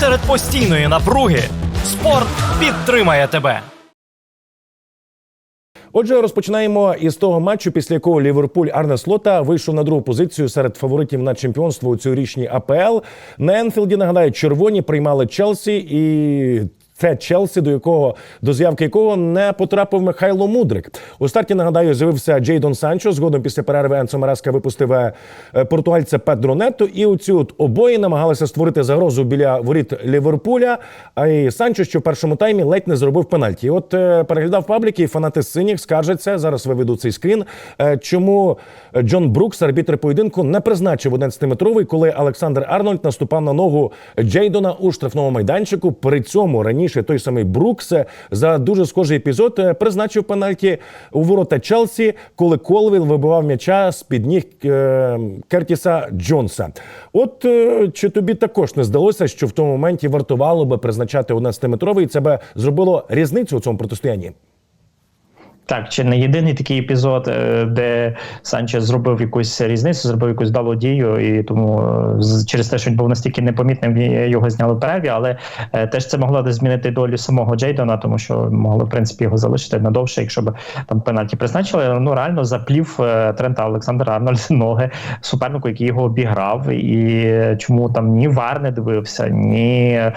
серед постійної напруги спорт підтримає тебе. Отже, розпочинаємо із того матчу, після якого Ліверпуль Арне Слота вийшов на другу позицію серед фаворитів на чемпіонство у цьогорічній АПЛ. На Енфілді нагадаю, червоні приймали Челсі і. Це Челсі, до якого до з'явки якого не потрапив Михайло Мудрик. У старті нагадаю, з'явився Джейдон Санчо. Згодом після перерви Енцо Мараска випустив е, португальця Педро Нетто. І оцю от обоє намагалися створити загрозу біля воріт Ліверпуля. А і Санчо, що в першому таймі ледь не зробив пенальті. І От е, переглядав пабліки, і фанати синіх скаржаться. Зараз виведу цей скрін. е, Чому Джон Брукс, арбітр поєдинку, не призначив 11-метровий, коли Олександр Арнольд наступав на ногу Джейдона у штрафному майданчику. При цьому раніше той самий Брукс е, за дуже схожий епізод е, призначив пенальті у ворота Челсі, коли Колвіл вибивав м'яча з під ніг е, Кертіса Джонса. От чи тобі також не здалося, що в тому моменті вартувало би призначати 11-метровий, і це би зробило різницю у цьому протистоянні? Так, чи не єдиний такий епізод, е, де Санчес зробив якусь різницю, зробив якусь вдалу дію, і тому е, через те, що він був настільки непомітним, його зняли в але е, теж це могло змінити долю самого Джейдона, тому що могли в принципі його залишити надовше, якщо б там пенальті призначили. Ну реально заплів е, Трента Олександр Арнольд ноги супернику, який його обіграв, і чому там ні Вар не дивився, ні е,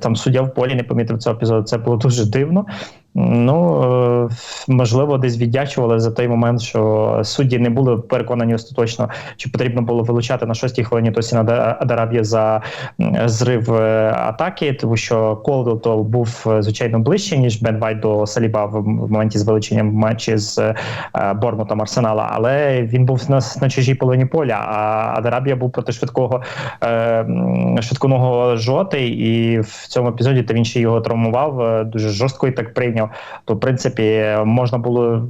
там суддя в полі не помітив цього епізоду. Це було дуже дивно. Ну е, можливо, десь віддячували за той момент, що судді не були переконані остаточно, чи потрібно було вилучати на шостій хвилині Тосіна Адараб'я за зрив е, атаки, тому що Колвіл то був е, звичайно ближче ніж Бен Вайт до Саліба в, моменті з вилученням матчі з Бормутом Арсенала, але він був на, на чужій половині поля. А Адарабія був проти швидкого швидконого жовтий, і в цьому епізоді та він ще його травмував дуже жорстко і так прийняв. То в принципі можна було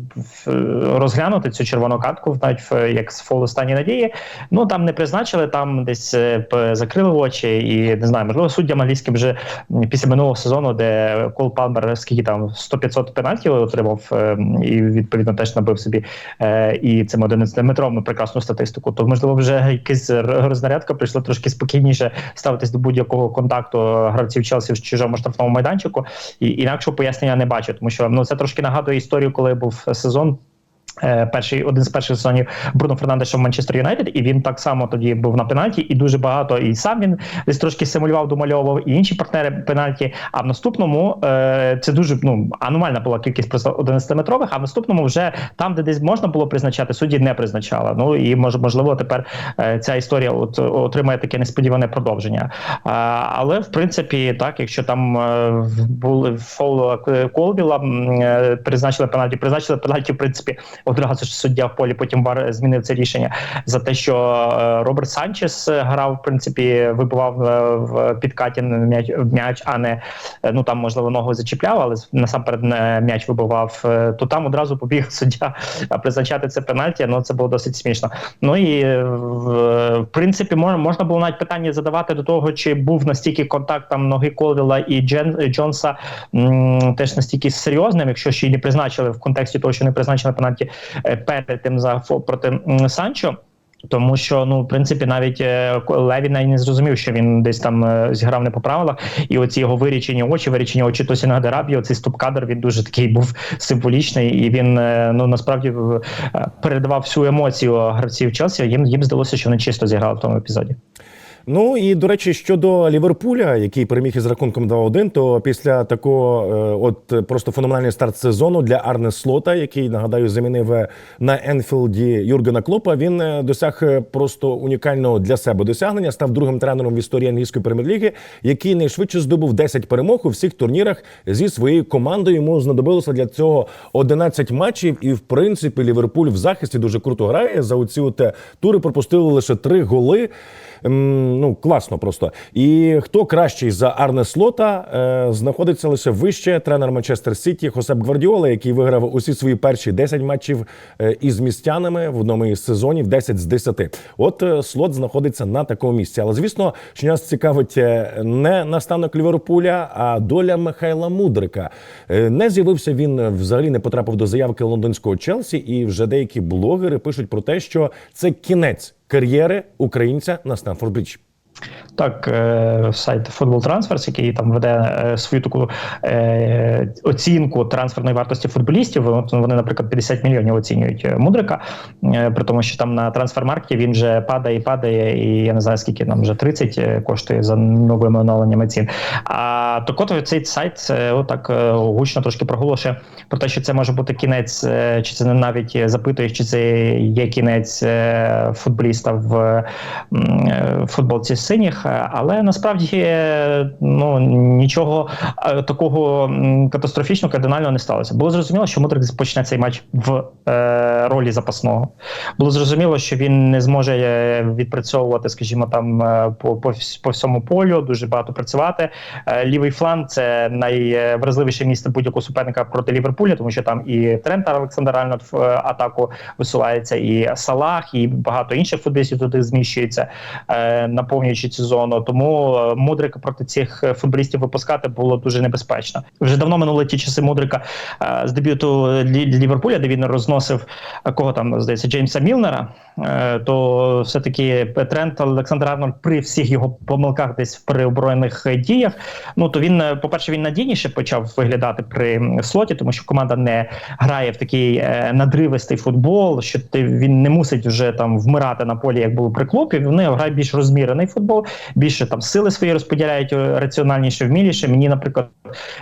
розглянути цю червону картку, навіть в- як з фолу стані надії. Ну там не призначили, там десь е, закрили очі, і не знаю, можливо, суддям англійським вже після минулого сезону, де Кол Палмер скільки там 100-500 пенальтів отримав, е, і відповідно теж набив собі е, і цим 11-метровим прекрасну статистику. То можливо, вже якась рознарядка прийшла трошки спокійніше ставитись до будь-якого контакту гравців Челсі в чужому штрафному майданчику. І інакшого пояснення не бачу, тому що ну це трошки нагадує історію, коли був сезон. Е, Перший один з перших сезонів Бруно Фернандеша в Манчестер Юнайтед, і він так само тоді був на пенальті, і дуже багато. І сам він десь трошки симулював, домальовував, і інші партнери пенальті. А в наступному е, це дуже ну аномальна була кількість просто 11-метрових, А в наступному вже там, де десь можна було призначати, судді не призначала. Ну і мож, можливо, тепер е, ця історія от отримає таке несподіване продовження. Але в принципі, так, якщо там е, були фол Колбіла, призначили пенальті, призначили пенальті, в принципі, одразу ж суддя в полі, потім ВАР змінив це рішення за те, що е, Роберт Санчес е, грав, в принципі, вибивав е, в підкаті м'яч, а не ну там можливо ногу зачіпляв, але насамперед м'яч вибивав. То там одразу побіг суддя призначати це пенальті. Ну це було досить смішно. Ну і в, принципі можна, було навіть питання задавати до того, чи був настільки контакт там ноги Колвіла і Джен Джонса м, теж настільки серйозним, якщо ще й не призначили в контексті того, що не призначили пенальті перед тим за проти Санчо. Тому що ну в принципі навіть е, Леві навіть не зрозумів, що він десь там е, зіграв не по правилах, і оці його вирічені очі, вирічені очі Тосіна Дерабі, оцей стоп-кадр він дуже такий був символічний, і він е, ну насправді е, передавав всю емоцію гравців Челсі. Їм їм здалося, що вони чисто зіграли в тому епізоді. Ну і до речі, щодо Ліверпуля, який переміг із рахунком 2-1, то після такого, е, от просто феноменальний старт сезону для Арне Слота, який нагадаю замінив е, на Енфілді Юргена Клопа, він е, досяг просто унікального для себе досягнення. Став другим тренером в історії англійської прем'єр-ліги, який найшвидше здобув 10 перемог у всіх турнірах зі своєю командою. Йому знадобилося для цього 11 матчів. І в принципі Ліверпуль в захисті дуже круто грає. За оці от тури пропустили лише три голи. Ну класно просто. І хто кращий за Арне Слота е, знаходиться лише вище тренер Манчестер Сіті Хосеп Гвардіола, який виграв усі свої перші 10 матчів е, із містянами в одному із сезонів 10 з 10. От е, слот знаходиться на такому місці. Але звісно, що нас цікавить е, не наставник Ліверпуля, а доля Михайла Мудрика. Не з'явився він взагалі, не потрапив до заявки лондонського Челсі, і вже деякі блогери пишуть про те, що це кінець кар'єри українця на Стенфорд Брідж. Так, е, сайт Football Transfers, який там веде е, свою таку е, оцінку трансферної вартості футболістів. Вони, наприклад, 50 мільйонів оцінюють Мудрика, при тому, що там на трансфермаркті він вже падає і падає, і я не знаю, скільки там вже 30 е, коштує за новими оновленнями цін. А так от цей сайт отак гучно трошки проголошує про те, що це може бути кінець, чи це не навіть запитує, чи це є кінець футболіста в футболці синіх, е, але насправді е, ну нічого е, такого катастрофічного кардинального не сталося. Було зрозуміло, що Мудрик почне цей матч в е, ролі запасного. Було зрозуміло, що він не зможе відпрацьовувати, скажімо, там по, по, по всьому полю, дуже багато працювати. Лівий фланг це найвразливіше місце будь-якого суперника проти Ліверпуля, тому що там і Трент Олександр Арнольд в атаку висувається, і Салах, і багато інших футболістів туди зміщується, е, наповнюючи цю зону. Тому е, Мудрика проти цих е, футболістів випускати було дуже небезпечно. Вже давно минули ті часи Мудрика е, з дебюту Ліверпуля, де він розносив кого там здається Джеймса Мілнера. То все таки Трент Олександр Арнольд при всіх його помилках десь при оборонних діях. Ну то він, е, по-перше, він надійніше почав виглядати при слоті, тому що команда не грає в такий надривистий футбол, що ти він не мусить вже там вмирати на полі, як було при клопі. Вони грають більш розмірений футбол, більше там сили свої розподіляють е, раціональніше, вміліше. Мені, наприклад,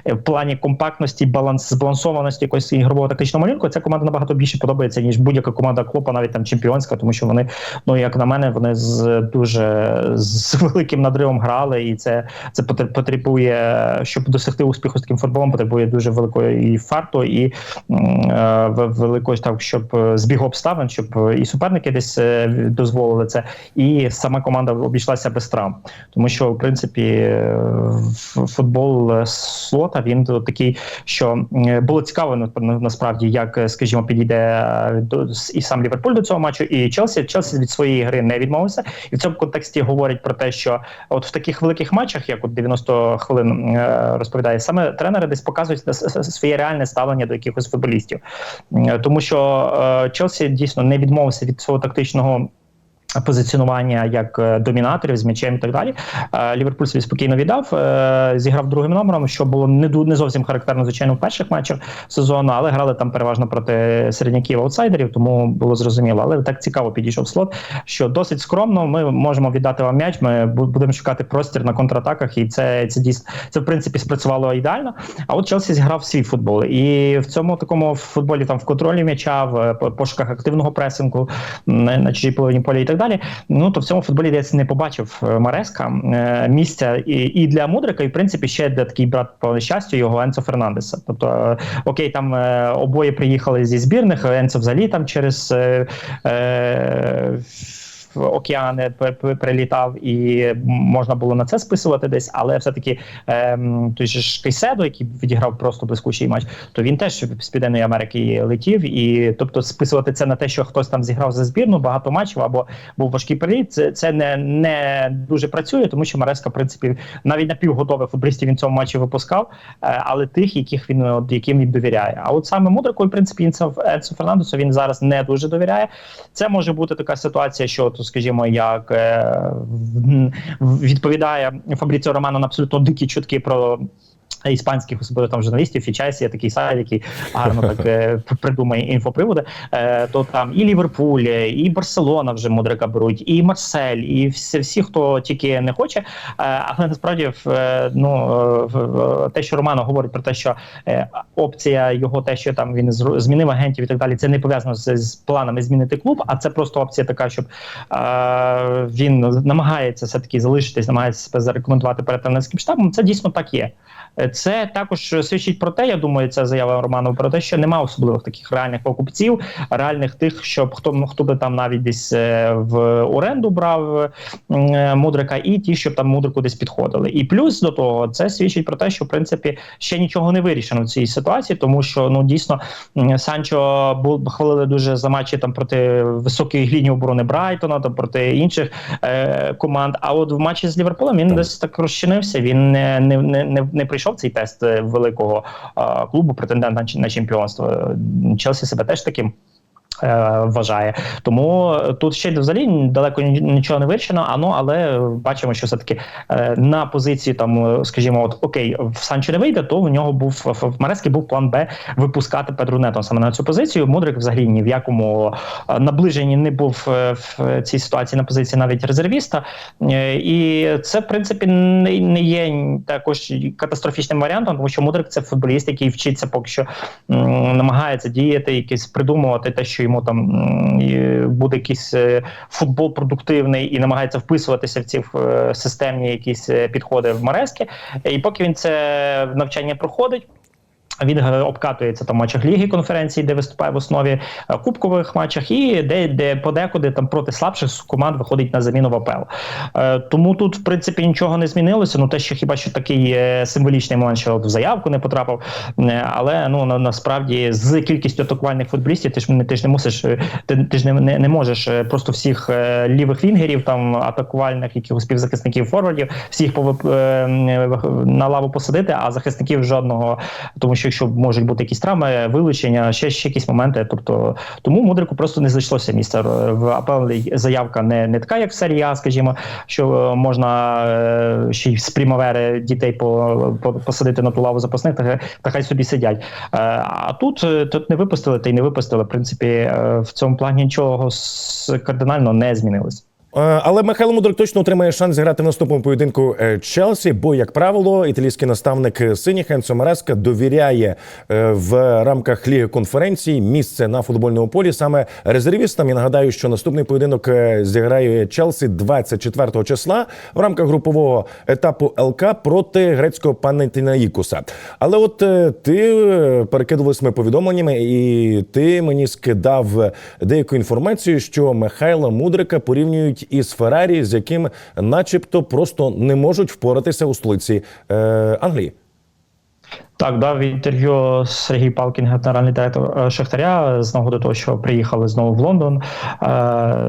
в плані компактності, баланс збалансованості якогось ігрового тактичного малюнку, ця команда набагато більше подобається ніж будь-яка команда клопа, навіть там чемпіонська, тому що вони, ну як на мене, вони з дуже з великим надривом грали, і це це потребує, щоб досягти успіху з таким футболом, потребує дуже великої фарту, і е, великої так, щоб е, збігу обставин, щоб е, і суперники десь е, дозволили це, і сама команда обійшлася без травм. Тому що, в принципі, е, футбол е, слота він такий, що було цікаво на- на- насправді, як, е, скажімо, підійде е, і сам Ліверпуль до цього матчу, і Челсі. Челсі від своєї гри не відмовився. І в цьому контексті говорять про те, що от в таких великих матчах, як от 90 хвилин е, розповідає, саме тренери десь показують своє реальне ставлення до якихось футболістів, тому що Челсі дійсно не відмовився від свого тактичного. Позиціонування як е, домінаторів з м'ячем і так далі. Е, Ліверпуль собі спокійно віддав, е, зіграв другим номером, що було не зовсім характерно, звичайно, в перших матчах сезону, але грали там переважно проти середняків аутсайдерів, тому було зрозуміло. Але так цікаво підійшов слот, що досить скромно. Ми можемо віддати вам м'яч. Ми будемо шукати простір на контратаках, і це це дійсно це в принципі спрацювало ідеально. А от Челсі зіграв свій футбол, і в цьому такому футболі там в контролі м'яча, в пошуках активного пресингу на чужій половині поля і так далі. Ну то в цьому футболі десь не побачив е, Мареска е, місця і, і для Мудрика, і в принципі ще для такий брат по нещастю його Енцо Фернандеса. Тобто, е, окей, там обоє приїхали зі збірних. Енцо взагалі там через. Е, океани прилітав, і можна було на це списувати десь, але все-таки ем, той ж Кейседо, який відіграв просто блискучий матч, то він теж з Південної Америки летів. І тобто списувати це на те, що хтось там зіграв за збірну, багато матчів або був важкий переліт, це, це не, не дуже працює, тому що Мареска, в принципі, навіть напівготових футболістів він в цьому матчі випускав, е, але тих, яких він от, яким він довіряє. А от саме Мудрику, в принципі, Енцо Фернандесу він зараз не дуже довіряє. Це може бути така ситуація, що то, скажімо, як е, відповідає Фабріціо Романо на абсолютно дикі чутки про. Іспанських особливо там журналістів Фічайсі, є такий сайт, який гарно так е, придумає інфоприводи. Е, то там і Ліверпуль, і Барселона вже мудрика беруть, і Марсель, і всі, всі хто тільки не хоче. Е, але насправді е, ну, е, те, що Романо говорить про те, що е, опція його, те, що там він змінив агентів і так далі, це не пов'язано з, з планами змінити клуб, а це просто опція така, щоб е, він намагається все таки залишитись, намагається себе зарекомендувати перед тренерським штабом. Це дійсно так є. Це також свідчить про те, я думаю, ця заява Романова про те, що немає особливих таких реальних покупців, реальних тих, щоб хто ну, хто би там навіть десь е, в оренду брав е, мудрика, і ті, щоб там мудрику десь підходили. І плюс до того, це свідчить про те, що в принципі ще нічого не вирішено в цій ситуації, тому що ну дійсно Санчо був хвалили дуже за матчі там проти високої лінії оборони Брайтона, там проти інших е, команд. А от в матчі з Ліверпулем він Так. десь так розчинився. Він не, не, не, не прийшов цей тест е, великого клубу, претендента на чемпіонство. Челсі себе теж таким Вважає, тому тут ще взагалі далеко нічого не вирішено. А ну але бачимо, що все таки е, на позиції там, е, скажімо, от окей, в Санчо не вийде, то в нього був в Марецькі був план Б випускати Педру Нето саме на цю позицію. Мудрик взагалі ні в якому е, наближенні не був е, в цій ситуації на позиції навіть резервіста, Е, і це в принципі не, є також катастрофічним варіантом, тому що Мудрик це футболіст, який вчиться поки що намагається діяти, якісь придумувати те, що йому там буде якийсь е, футбол продуктивний і намагається вписуватися в ці е, системні якісь е, підходи в Марески. І поки він це навчання проходить. Він обкатується там в матчах ліги конференції, де виступає в основі е, кубкових матчах, і де, де подекуди там проти слабших команд виходить на заміну в АПЛ. Е, тому тут, в принципі, нічого не змінилося. Ну те, що хіба що такий е, символічний момент, що в заявку не потрапив. Але ну на, насправді з кількістю атакувальних футболістів ти ж не ти ж не мусиш, ти, ти ж не, не, можеш просто всіх лівих вінгерів, там атакувальних якихось співзахисників форвардів, всіх повип- на лаву посадити, а захисників жодного, тому що якщо можуть бути якісь травми, вилучення, ще, ще якісь моменти. Тобто тому мудрику просто не зайшлося місце в АПЛ. Заявка не, не така, як в серії скажімо, що е, можна е, ще й з примавери дітей по, по, посадити на ту лаву запасних, та, та хай собі сидять. Е, а тут, тут не випустили, та й не випустили. В принципі, в цьому плані нічого кардинально не змінилось. Е, Але Михайло Мудрик точно отримає шанс зіграти в наступному поєдинку е, Челсі, бо, як правило, італійський наставник синіх Енцо Мареска довіряє е, в рамках ліги конференції місце на футбольному полі саме резервістам. Я нагадаю, що наступний поєдинок зіграє Челсі 24 числа в рамках групового етапу ЛК проти грецького Панетінаїкуса. Але от ти перекидувалися ми повідомленнями, і ти мені скидав деяку інформацію, що Михайла Мудрика порівнюють із Феррарі, з яким, начебто, просто не можуть впоратися у столиці е, Англії. Так, дав інтерв'ю Сергій Палкін, генеральний директор е, Шахтаря, з нагоди того, що приїхали знову в Лондон е,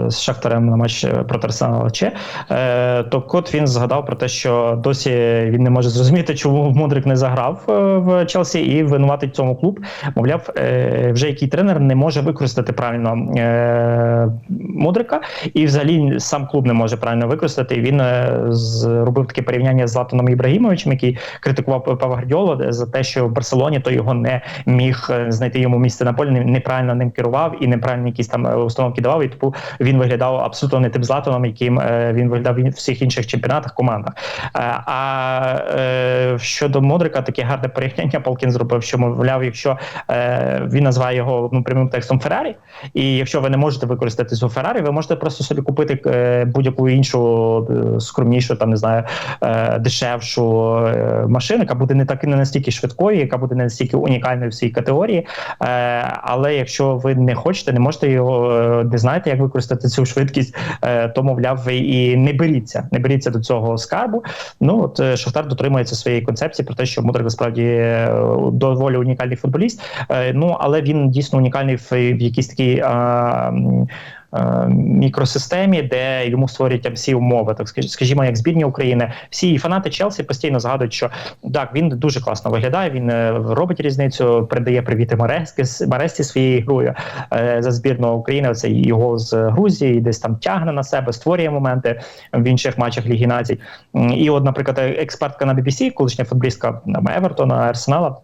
з Шахтарем на матч проти Арсенала Че. Е, то от він згадав про те, що досі він не може зрозуміти, чому Мудрик не заграв е, в Челсі і винуватить цьому клуб. Мовляв, е, вже який тренер не може використати правильно е, Мудрика, і взагалі сам клуб не може правильно використати. Він е, зробив таке порівняння з Златаном Ібрагімовичем, який критикував Пава Гвардіолу за те, що в Барселоні то його не міг е, знайти йому місце на полі, неправильно ним керував і неправильно якісь там е, установки давав. І типу він виглядав абсолютно не тим Златаном, яким е, він виглядав в всіх інших чемпіонатах командах. А щодо Модрика, таке гарне порівняння Полкін зробив, що мовляв, якщо він називає його ну, прямим текстом Феррарі, і якщо ви не можете використати цю Феррарі, ви можете просто собі купити будь-яку іншу скромнішу, там не знаю, дешевшу машину, яка буде не так не настільки швидкою, яка буде настільки унікальною в своїй категорії. Е, але якщо ви не хочете, не можете його е, не знаєте, як використати цю швидкість, е, то мовляв, ви і не беріться, не беріться до цього скарбу. Ну от е, Шахтар дотримується своєї концепції про те, що Мудрик насправді е, доволі унікальний футболіст. Е, ну але він дійсно унікальний в, в якійсь такій. Е, Мікросистемі, де йому створюють всі умови, так скажімо, як збірні України, всі фанати Челсі постійно згадують, що так він дуже класно виглядає. Він е, робить різницю, передає привіти Марескі Маресті своєю грою е, за збірну України. Оце його з Грузії, десь там тягне на себе, створює моменти в інших матчах Ліги Націй. І, от, наприклад, експертка на BBC, колишня футболістка Евертона, Арсенала.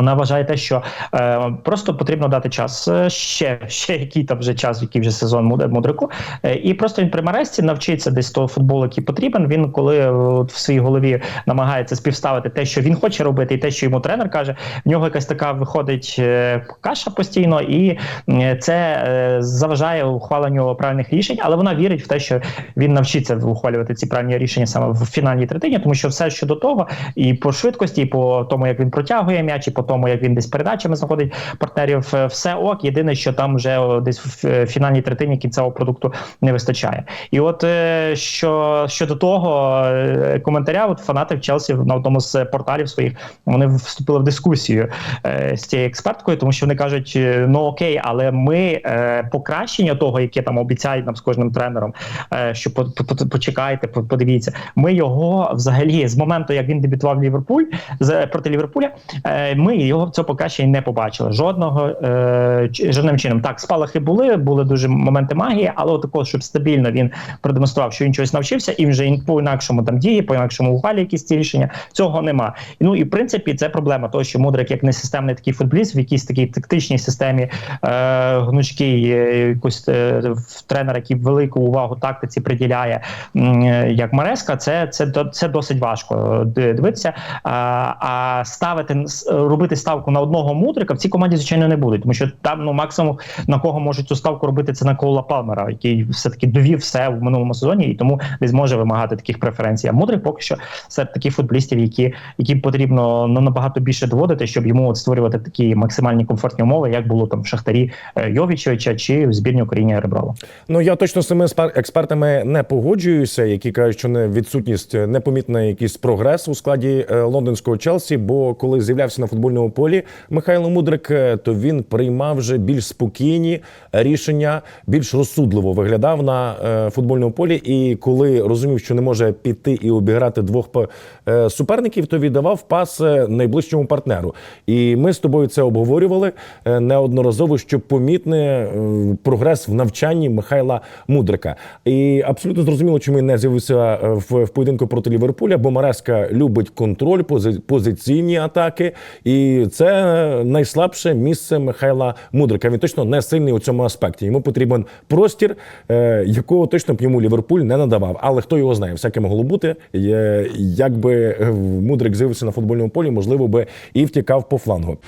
Вона вважає те, що е, просто потрібно дати час е, ще, ще який там вже час, який вже сезон Муд- мудрику. Е, і просто він при Маресті навчиться десь того футболу, який потрібен. Він коли е, от в своїй голові намагається співставити те, що він хоче робити, і те, що йому тренер каже, в нього якась така виходить е, каша постійно, і це е, заважає ухваленню правильних рішень, але вона вірить в те, що він навчиться ухвалювати ці правильні рішення саме в фінальній третині, тому що все що до того, і по швидкості, і по тому, як він протягує м'яч, і по тому, як він десь передачами знаходить партнерів, е, все ок. Єдине, що там вже десь в е, фінальній третині кінцевого продукту не вистачає. І от е, що щодо того коментаря, от фанати в Челсі на одному з порталів своїх вони вступили в дискусію з цією експерткою, тому що вони кажуть: ну окей, але ми покращення того, яке там обіцяють нам з кожним тренером, що по, по, по- почекайте, подивіться. Ми його взагалі з моменту, як він дебютував в Ліверпуль проти Ліверпуля, ми ми його цього поки ще й не побачили. Жодного е, жодним чином. Так, спалахи були, були дуже моменти магії, але от такого, щоб стабільно він продемонстрував, що він чогось навчився, і вже по інакшому там діє, по інакшому ухвалі якісь ці рішення. Цього нема. Ну і в принципі це проблема, того, що мудрик як несистемний такий футболіст в якійсь такій тактичній системі е, гнучкій, е, якось е, в тренера, який велику увагу тактиці приділяє, е, як Мареска, це, це, це досить важко дивитися. А, а ставити робити ставку на одного мудрика в цій команді, звичайно, не буде, тому що там ну максимум на кого можуть цю ставку робити, це на Коула Палмера, який все таки довів все в минулому сезоні і тому не зможе вимагати таких преференцій. А мудрик поки що серед таких футболістів, які які потрібно ну, набагато більше доводити, щоб йому от створювати такі максимальні комфортні умови, як було там в Шахтарі е, Йовічевича чи в збірні Україні Реброва. Ну я точно з цими експертами не погоджуюся, які кажуть, що не відсутність е, непомітний якийсь прогрес у складі е, лондонського Челсі. Бо коли з'являвся на футбольному полі Михайло Мудрик, е, то він приймав вже більш спокійні рішення, більш розсудливо виглядав на е, футбольному полі. І коли розумів, що не може піти і обіграти двох е, суперників, то віддавав пас найближчому партнеру. І ми з тобою це обговорювали неодноразово, що помітний е, прогрес в навчанні Михайла Мудрика. І абсолютно зрозуміло, чому він не з'явився в, поєдинку проти Ліверпуля, бо Мареска любить контроль, пози- позиційні атаки, і це найслабше місце Михайла Мудрика. Він точно не сильний у цьому аспекті. Йому потрібен простір, е, якого точно б йому Ліверпуль не надавав. Але хто його знає, всяке могло бути. Якби е, Мудрик з'явився на футбольному полі, можливо би і втікав по флангу.